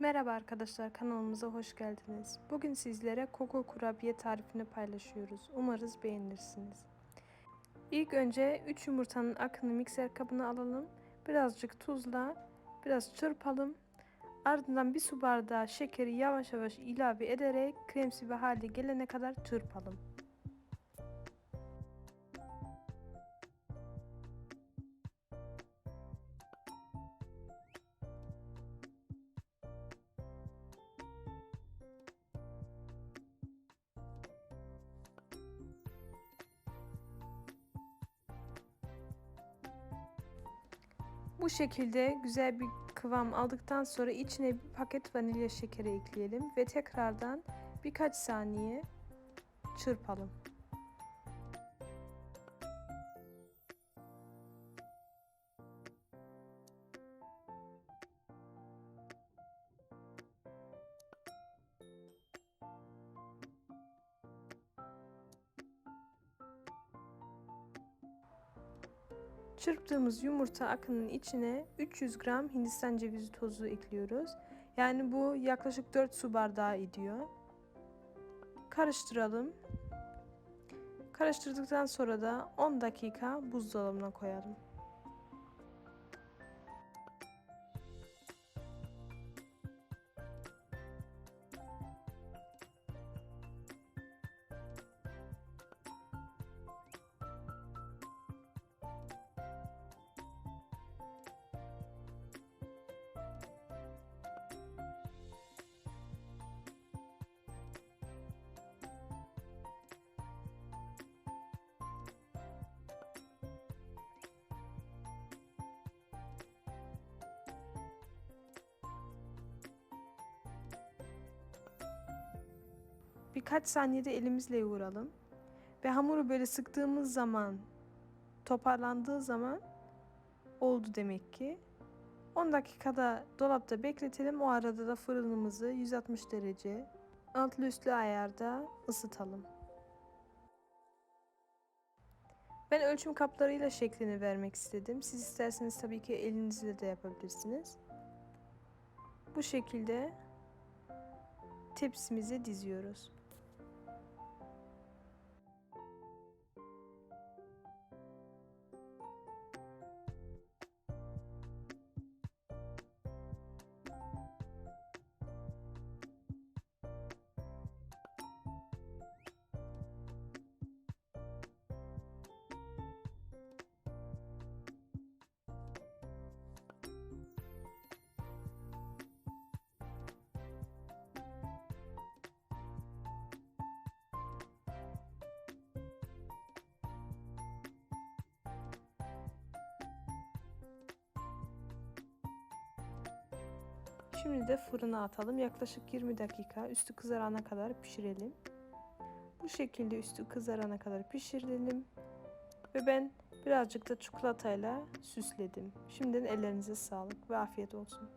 Merhaba arkadaşlar kanalımıza hoş geldiniz. Bugün sizlere koko kurabiye tarifini paylaşıyoruz. Umarız beğenirsiniz. İlk önce 3 yumurtanın akını mikser kabına alalım. Birazcık tuzla biraz çırpalım. Ardından bir su bardağı şekeri yavaş yavaş ilave ederek kremsi bir hale gelene kadar çırpalım. Bu şekilde güzel bir kıvam aldıktan sonra içine bir paket vanilya şekeri ekleyelim ve tekrardan birkaç saniye çırpalım. Çırptığımız yumurta akının içine 300 gram hindistan cevizi tozu ekliyoruz. Yani bu yaklaşık 4 su bardağı ediyor. Karıştıralım. Karıştırdıktan sonra da 10 dakika buzdolabına koyalım. Birkaç saniyede elimizle yoğuralım. Ve hamuru böyle sıktığımız zaman toparlandığı zaman oldu demek ki. 10 dakikada dolapta bekletelim. O arada da fırınımızı 160 derece altlı üstlü ayarda ısıtalım. Ben ölçüm kaplarıyla şeklini vermek istedim. Siz isterseniz tabii ki elinizle de yapabilirsiniz. Bu şekilde tepsimize diziyoruz. Şimdi de fırına atalım. Yaklaşık 20 dakika üstü kızarana kadar pişirelim. Bu şekilde üstü kızarana kadar pişirelim. Ve ben birazcık da çikolatayla süsledim. Şimdiden ellerinize sağlık ve afiyet olsun.